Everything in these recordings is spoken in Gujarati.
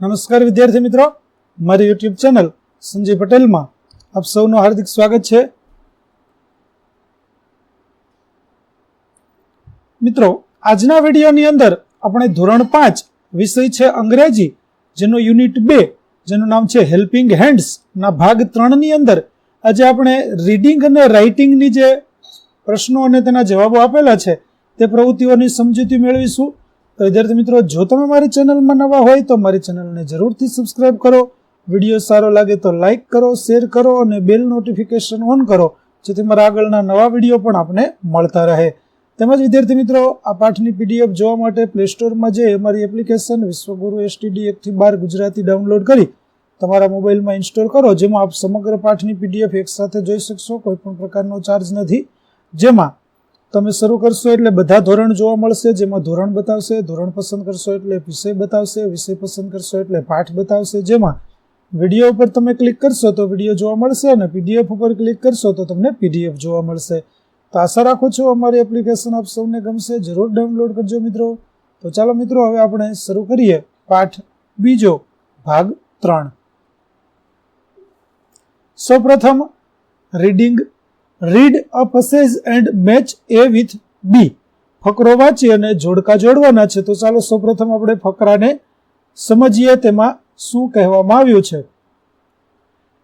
નમસ્કાર વિદ્યાર્થી મિત્રો. મારી યુટ્યુબ ચેનલ સંજય પટેલમાં આપ સૌનું હાર્દિક સ્વાગત છે. મિત્રો, આજના વિડીયોની અંદર આપણે ધોરણ પાંચ વિષય છે અંગ્રેજી, જેનો યુનિટ બે, જેનું નામ છે હેલ્પિંગ હેન્ડ્સ, ના ભાગ ત્રણની અંદર આજે આપણે રીડિંગ અને રાઇટિંગની જે પ્રશ્નો અને તેના જવાબો આપેલા છે, તે પ્રવૃત્તિઓની સમજૂતી મેળવીશું. તો વિદ્યાર્થી મિત્રો, જો તમે મારી ચેનલમાં નવા હોય તો મારી ચેનલને જરૂરથી સબસ્ક્રાઇબ કરો. વીડિયો સારો લાગે તો લાઇક કરો શેર કરો અને બેલ નોટિફિકેશન ઓન કરો, જેથી મારા આગળના નવા વીડિયો પણ આપને મળતા રહે. તેમજ વિદ્યાર્થી મિત્રો, આ પાઠની પીડીએફ જોવા માટે પ્લે સ્ટોરમાં જઈ અમારી એપ્લિકેશન વિશ્વગુરુ એસટીડી એકથી બાર ગુજરાતી ડાઉનલોડ કરી તમારા મોબાઈલમાં ઇન્સ્ટોલ કરો, જેમાં આપ સમગ્ર પાઠની પીડીએફ એકસાથે જોઈ શકશો. કોઈ પણ પ્રકારનો ચાર્જ નથી. જેમાં તમે શરૂ કરશો એટલે બધા ધોરણ જોવા મળશે, જેમાં ધોરણ બતાવશે, ધોરણ પસંદ કરશો એટલે વિષય બતાવશે, વિષય પસંદ કરશો એટલે પાઠ બતાવશે. જેમાં વીડિયો ઉપર તમે ક્લિક કરશો તો વીડિયો જોવા મળશે અને પીડીએફ ઉપર ક્લિક કરશો તો તમને પીડીએફ જોવા મળશે. તો આશા રાખું છું અમારી એપ્લિકેશન આપ સૌને ગમશે. જરૂર ડાઉનલોડ કરજો મિત્રો. તો ચાલો મિત્રો, હવે આપણે શરૂ કરીએ. પાઠ બીજો ભાગ ત્રણ. સૌપ્રથમ reading read a passage and match A with B. ફકરો વાંચી અને જોડકા જોડવાના છે. તો ચાલો સૌપ્રથમ આપણે ફકરાને સમજીએ તેમાં શું કહેવામાં આવ્યું છે.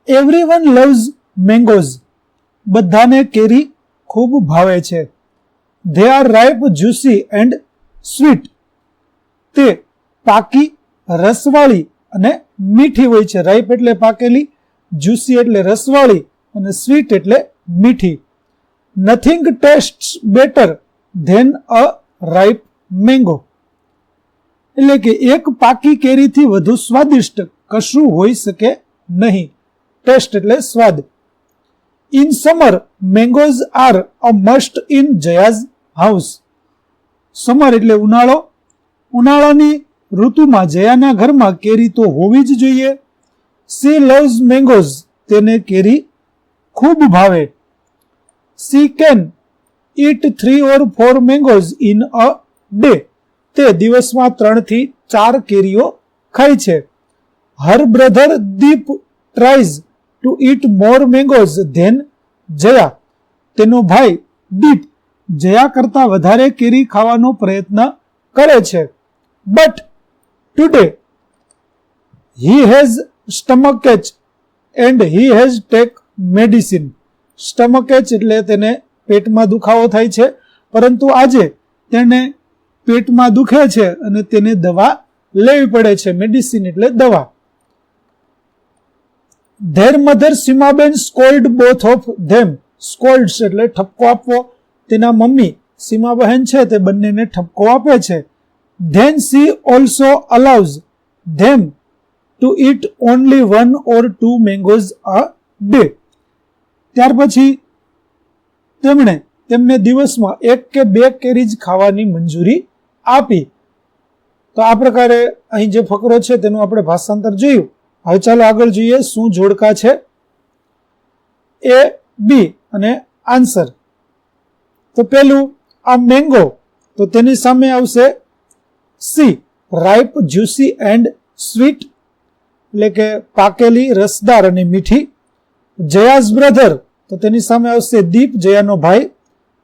એવરી વન લવ્સ મેંગોઝ બધાને કેરી ખૂબ ભાવે છે. They are ripe juicy and sweet તે પાકી, રસવાળી અને મીઠી હોય છે. રાઈપ એટલે પાકેલી જ્યુસી એટલે રસવાળી અને સ્વીટ એટલે મીઠી. Nothing taste better than a ripe mango એટલે કે એક પાકી કેરીથી વધુ સ્વાદિષ્ટ કશું હોઈ શકે નહીં. ટેસ્ટ એટલે સ્વાદ. In summer mangoes are a must in Jaya's house summer એટલે ઉનાળો. ઉનાળાની ઋતુમાં જયાના ઘરમાં કેરી તો હોવી જ જોઈએ. સી લવ્સ મેંગોઝ તેને કેરી ખૂબ ભાવે. She can eat three or four mangoes in a day તે દિવસમાં ત્રણથી ચાર કેરીઓ ખાય છે. Her brother Deep tries to eat more mangoes than Jaya તેનો ભાઈ દીપ જયા કરતા વધારે કેરી ખાવાનો પ્રયત્ન કરે છે. But today he has stomach ache and he has take medicine stomach ache એટલે તેને પેટમાં દુખાવો થાય છે. પરંતુ આજે તેને પેટમાં દુખે છે અને તેને દવા લેવી પડે છે મેડિસિન એટલે દવા. Their mother Seemaben scold both of them. Scolds એટલે ઠપકો આપવો. તેના મમ્મી સીમાબહેન છે, તે બંનેને ઠપકો આપે છે. Then she also allows them to eat only one or two mangoes a day. ત્યાર પછી તેમણે તેમને દિવસમાં એક કે બે કેરી જ ખાવાની મંજૂરી આપી. તો આ પ્રકારે અહીં જે ફકરો છે તેનું આપણે ભાષાંતર જોયું. હવે ચાલો આગળ જોઈએ શું જોડકા છે. એ, બી અને આન્સર. તો પેલું, આ મેંગો તો તેની સામે આવશે see ripe juicy and sweet એટલે કે પાકેલી રસદાર અને મીઠી. જયાઝ બ્રધર, તો તેની સામે આવશે દીપ, જયાનો ભાઈ.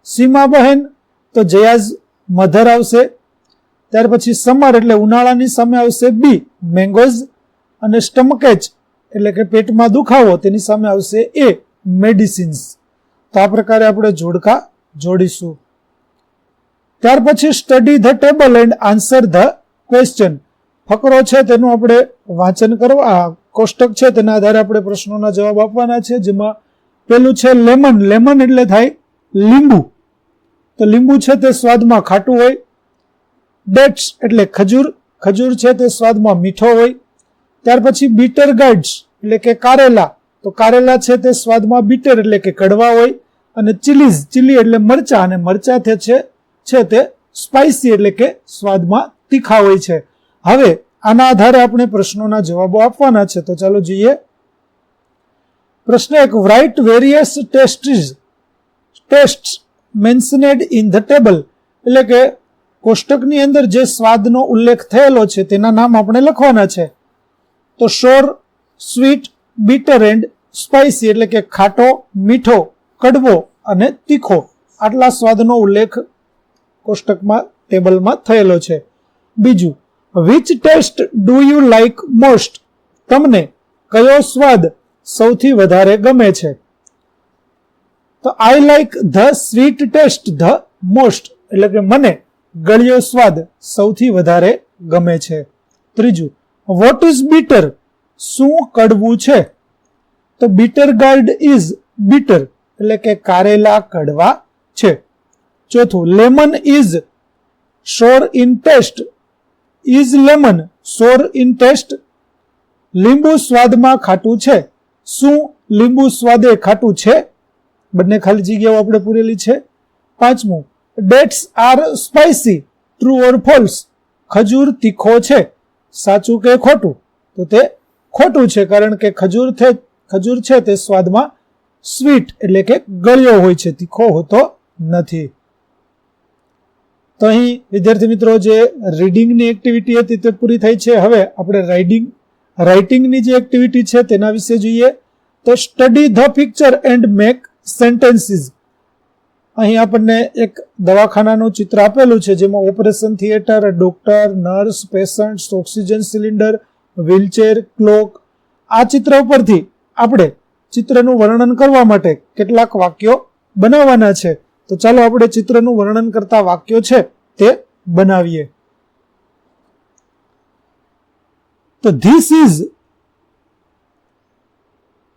સીમા બહેન તો જયાઝ મધર આવશે. ત્યાર પછી સમર, એટલે ઉનાળાની સામે આવશે બી, મેંગોઝ. અને સ્ટમકેચ, એટલે કે પેટમાં દુખાવો, તેની સામે આવશે એ, મેડિસિન્સ. તો આ પ્રકારે આપણે જોડકા જોડીશું. ત્યાર પછી study the table and answer the question. ફકરો છે તેનું આપણે વાંચન કરવા કોષ્ટક છે, તેના આધારે આપણે પ્રશ્નોના જવાબ આપવાના છે, જેમાં પેલું છે લેમન. લેમન એટલે થાય લીંબુ. તો લીંબુ છે તે સ્વાદમાં ખાટું હોય. ડેટ્સ એટલે ખજૂર. ખજૂર છે તે સ્વાદમાં મીઠો હોય. ત્યાર પછી બીટર ગાર્ડ્સ એટલે કે કારેલા. તો કારેલા છે તે સ્વાદમાં બીટર એટલે કે કડવા હોય. અને ચીલીઝ ચીલી એટલે મરચા. અને મરચા છે છે તે સ્પાઇસી એટલે કે સ્વાદમાં તીખા હોય છે. હવે આના આધારે આપણે પ્રશ્નોના જવાબો આપવાના છે. તો ચાલો જોઈએ. પ્રશ્ન એક write various tastes taste mentioned in the table એટલે કે કોષ્ટકની અંદર જે સ્વાદનો ઉલ્લેખ થયેલો છે તેના નામ આપણે લખવાના છે. તો sour sweet bitter and spicy એટલે કે ખાટો, મીઠો, કડવો અને તીખો. આટલા સ્વાદનો ઉલ્લેખ કોષ્ટકમાં ટેબલમાં થયેલો છે. બીજું which taste do you like most તમને કયો સ્વાદ સૌથી વધારે ગમે છે? તો I like the sweet taste the most એટલે કે મને ગળ્યો સ્વાદ સૌથી વધારે ગમે છે. ત્રીજું વોટ ઇઝ બીટર શું કડવું છે? તો બીટર ગાર્ડ ઇઝ બીટર એટલે કે કારેલા કડવા છે. ચોથું lemon is sour in taste is lemon sour in taste. લીંબુ સ્વાદમાં ખાટું છે. શું લીંબુ સ્વાદે ખાટું છે? બંને ખાલી જગ્યાઓ આપણે પૂરેલી છે. પાંચમું, dates are spicy, true or false. ખજૂર તીખો છે. સાચું કે ખોટું? તો તે ખોટું છે, કારણ કે ખજૂર છે ખજૂર છે તે સ્વાદમાં સ્વીટ એટલે કે ગળ્યો હોય છે, તીખો હોતો નથી. તો અહીં, વિદ્યાર્થી મિત્રો, જે રીડિંગની એક્ટિવિટી હતી તે પૂરી થઈ છે. હવે આપણે રાઇડિંગ રાઇટિંગની જે એક્ટિવિટી છે તેના વિશે જોઈએ. તો study the picture and make sentences અહીં આપણને એક દવાખાનાનું ચિત્ર આપેલું છે, જેમાં operation theatre doctor nurse patients oxygen cylinder wheelchair clock આ ચિત્ર ઉપરથી આપણે ચિત્રનું વર્ણન કરવા માટે કેટલાક વાક્યો બનાવવાના છે. તો ચાલો આપણે ચિત્રનું વર્ણન કરતા વાક્યો છે તે બનાવીએ. તો ધીસ ઇઝ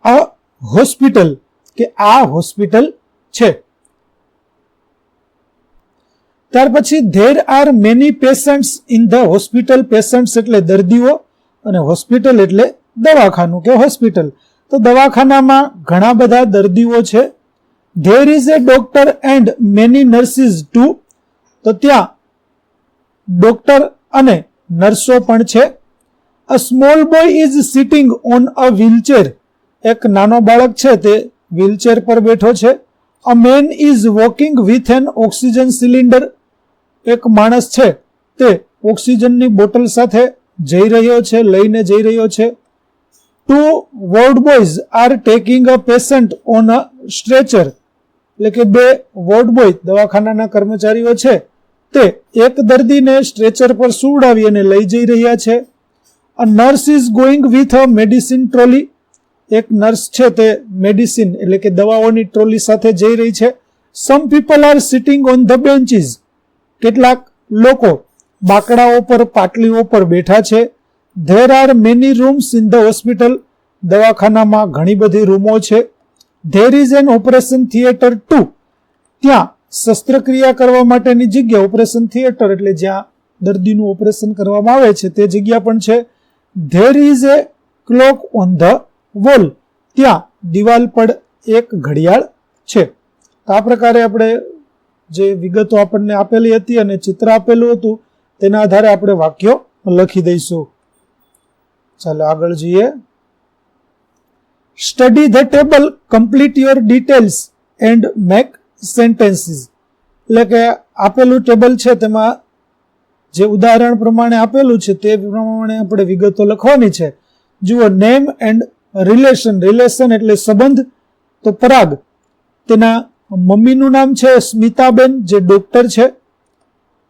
અ હોસ્પિટલ કે આ હોસ્પિટલ છે. ત્યાર પછી there are many patients in the hospital patients એટલે દર્દીઓ અને હોસ્પિટલ એટલે દવાખાનું કે હોસ્પિટલ તો દવાખાનામાં ઘણા બધા દર્દીઓ છે. There is a doctor and many nurses too તો ત્યાં ડોક્ટર અને નર્સો પણ છે. A small boy is sitting on a wheelchair એક નાનો બાળક છે તે વ્હીલચેર પર બેઠો છે. A man is walking with an oxygen cylinder એક માણસ છે તે ઓક્સિજનની બોટલ સાથે જઈ રહ્યો છે, લઈને જઈ રહ્યો છે. Two ward boys are taking a patient on a stretcher એટલે કે બે વોર્ડ બોય દવાખાનાના કર્મચારીઓ છે, તે એક દર્દીને સ્ટ્રેચર પર સુવડાવી અને લઈ જઈ રહ્યા છે. A nurse is going with a medicine trolley એક નર્સ છે તે મેડિસિન એટલે કે દવાઓની ટ્રોલી સાથે જઈ રહી છે. Some people are sitting on the benches કેટલાક લોકો બાકડાઓ પર, પાટલીઓ પર બેઠા છે. There are many rooms in the hospital દવાખાનામાં ઘણી બધી રૂમો છે. There is an operation theatre too ત્યાં શસ્ત્રક્રિયા કરવા માટેની જગ્યા ઓપરેશન થિયેટર એટલે જ્યાં દર્દીનું ઓપરેશન કરવામાં આવે છે, તે જગ્યા પણ છે. There is a clock on the wall ત્યાં દિવાલ પર એક ઘડિયાળ છે. આ પ્રકારે આપણે જે વિગતો આપણને આપેલી હતી અને ચિત્ર આપેલું હતું, તેના આધારે આપણે વાક્યો લખી દઈશું. ચાલો આગળ જઈએ. Study the table complete your details and make sentences એટલે કે આપેલું ટેબલ છે તેમાં જે ઉદાહરણ પ્રમાણે આપેલું છે તે પ્રમાણે આપણે વિગતો લખવાની છે. જુઓ નેમ એન્ડ રિલેશન રિલેશન એટલે સંબંધ, તો પરાગ. તેના મમ્મીનું નામ છે સ્મિતાબેન, જે ડોક્ટર છે.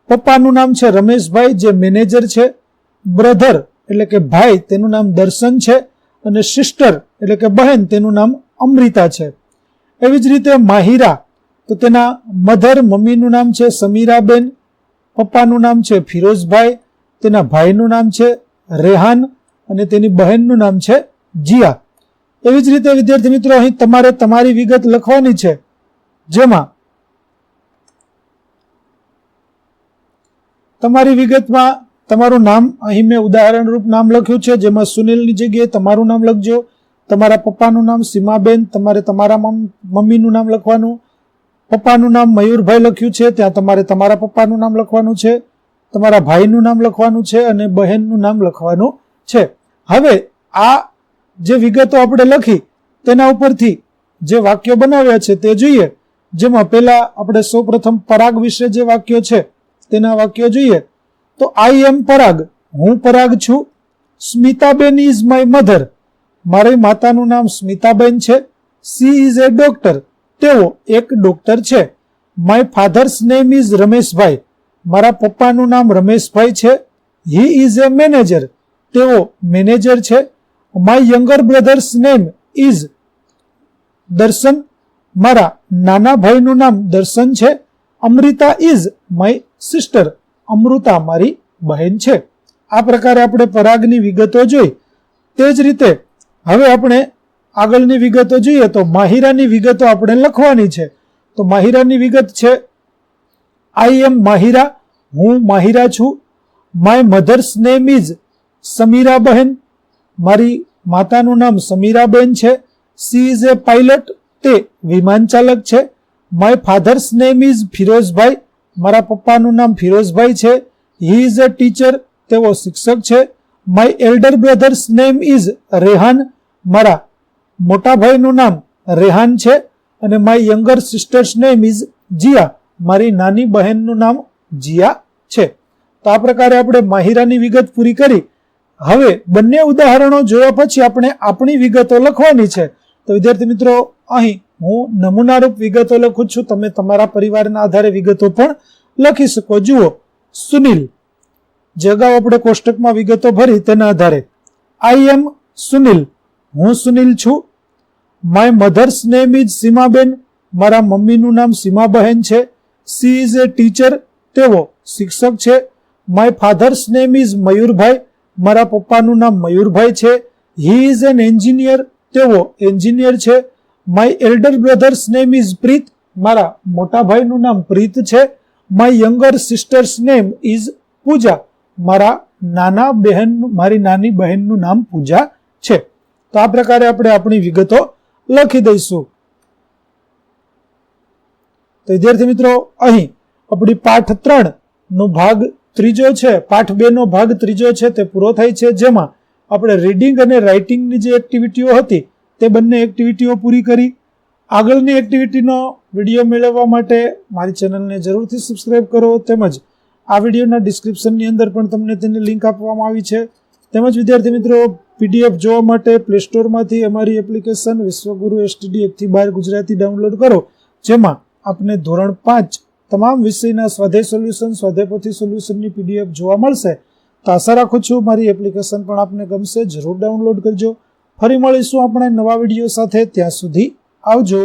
પપ્પાનું નામ છે રમેશભાઈ, જે મેનેજર છે. બ્રધર એટલે કે ભાઈ, તેનું નામ દર્શન છે. અને સિસ્ટર એટલે કે બહેન, તેનું નામ અમૃતા છે. એવી જ રીતે માહિરા, તો તેના મધર, મમ્મીનું નામ છે સમીરાબેન, પપ્પાનું નામ છે ફિરોઝભાઈ, તેના ભાઈનું નામ છે રેહાન અને તેની બહેનનું નામ છે જીયા. એવી જ રીતે, વિદ્યાર્થી મિત્રો, અહીં તમારે તમારી વિગત લખવાની છે. જેમાં તમારી વિગતમાં તમારું નામ, અહીં મેં ઉદાહરણરૂપ નામ લખ્યું છે, જેમાં સુનિલની જગ્યાએ તમારું નામ લખજો. તમારા પપ્પાનું નામ સીમાબેન, તમારે તમારા મમ્મીનું નામ લખવાનું. પપ્પાનું નામ મયુરભાઈ લખ્યું છે, ત્યાં તમારે તમારા પપ્પાનું નામ લખવાનું છે, તમારા ભાઈનું નામ લખવાનું છે અને બહેનનું નામ લખવાનું છે. હવે આ જે વિગતો આપણે લખી, તેના ઉપરથી જે વાક્યો બનાવ્યા છે તે જોઈએ. જેમાં પહેલા આપણે સૌપ્રથમ પરાગ વિશે જે વાક્યો છે, તેના વાક્યો જોઈએ. તો આઈ એમ પરાગ, હું પરાગ છું. સ્મિતાબેન ઇઝ માય મધર મારી માતાનું નામ સ્મિતાબેન છે. સી ઇઝ એ ડોક્ટર તેઓ એક ડોક્ટર છે. My father's name is Rameshbhai. મારા પપ્પાનું નામ રમેશભાઈ છે. હી ઇઝ એ મેનેજર તેઓ મેનેજર છે. My younger brother's name is Darshan. મારા નાના ભાઈનું નામ દર્શન છે. Amrita is my sister Amrita મારી બહેન છે. આ પ્રકારે આપણે પરાગની વિગતો જોઈ. તે જ રીતે હવે આપણે આગળની વિગતો જોઈએ તો માહિરાની વિગતો આપણે લખવાની છે. તો માહિરાની વિગત છે આઈ એમ માહિરા, હું માહિરા છું. My mother's name is Samira ben મારી માતાનું નામ સમીરાબેન છે. સી ઇઝ એ પાઇલટ તે વિમાન ચાલક છે. My father's name is Firozbhai. મારા પપ્પાનું નામ ફિરોઝભાઈ છે. હી ઇઝ અ ટીચર તેઓ શિક્ષક છે. My elder brother's name is Rehan મારા મોટા ભાઈનું નામ રેહાન છે અને my younger sister's name is Jiya મારી નાની બહેનનું નામ જીયા છે. તો આ પ્રકારે આપણે માહિરાની વિગત પૂરી કરી. હવે બંને ઉદાહરણો જોયા પછી આપણે આપણી વિગતો લખવાની છે. તો વિદ્યાર્થી મિત્રો, અહીં હું નમૂનારૂપ વિગતો લખું છું. તમે તમારા પરિવારના આધારે વિગતો પણ લખી શકો. જુઓ, સુનિલ જે અગાઉ આપણે કોષ્ટકમાં વિગતો ભરી તેના આધારે. આઈ એમ સુનિલ હું સુનિલ છું. My mother's name is Seemaben મારા મમ્મીનું નામ સીમાબહેન છે. સી ઇઝ એ ટીચર તેઓ શિક્ષક છે. My father's name is Mayurbhai. મારા પપ્પાનું નામ મયુરભાઈ છે. હી ઇઝ એન એન્જિનિયર તેઓ એન્જિનિયર છે. My elder brother's name is Preet મારા મોટા ભાઈનું નામ પ્રીત છે. My younger sister's name is Pooja. મારા નાના બહેનનું મારી નાની બહેનનું નામ પૂજા છે. તો આ પ્રકારે આપણે આપણી વિગતો લખી દઈશું. તો વિદ્યાર્થી મિત્રો, અહીં આપણી પાઠ ત્રણ નો ભાગ ત્રીજો છે. પાઠ બે નો ભાગ ત્રીજો છે, તે પૂરો થાય છે. જેમાં આપણે રીડિંગ અને રાઇટિંગની જે એક્ટિવિટીઓ હતી, તે બંને એક્ટિવિટીઓ પૂરી કરી. આગળની એક્ટિવિટીનો વીડિયો મેળવવા માટે મારી ચેનલને જરૂરથી સબસ્ક્રાઈબ કરો. તેમજ આ વિડીયોના ડિસ્ક્રિપ્શનની અંદર પણ તમને તેની લિંક આપવામાં આવી છે. તેમજ વિદ્યાર્થી મિત્રો પીડીએફ જોવા માટે પ્લે સ્ટોરમાંથી અમારી એપ્લિકેશન વિશ્વગુરુ એસટીડી એકથી બાર ગુજરાતી ડાઉનલોડ કરો, જેમાં આપને ધોરણ પાંચ તમામ વિષયના સ્વાધે સોલ્યુશન સ્વાધેપોથી સોલ્યુશનની પીડીએફ જોવા મળશે. તો આશા રાખું છું મારી એપ્લિકેશન પણ આપને ગમશે. જરૂર ડાઉનલોડ કરજો. ફરી મળીશું આપણે નવા વીડિયો સાથે. ત્યાં સુધી આવજો.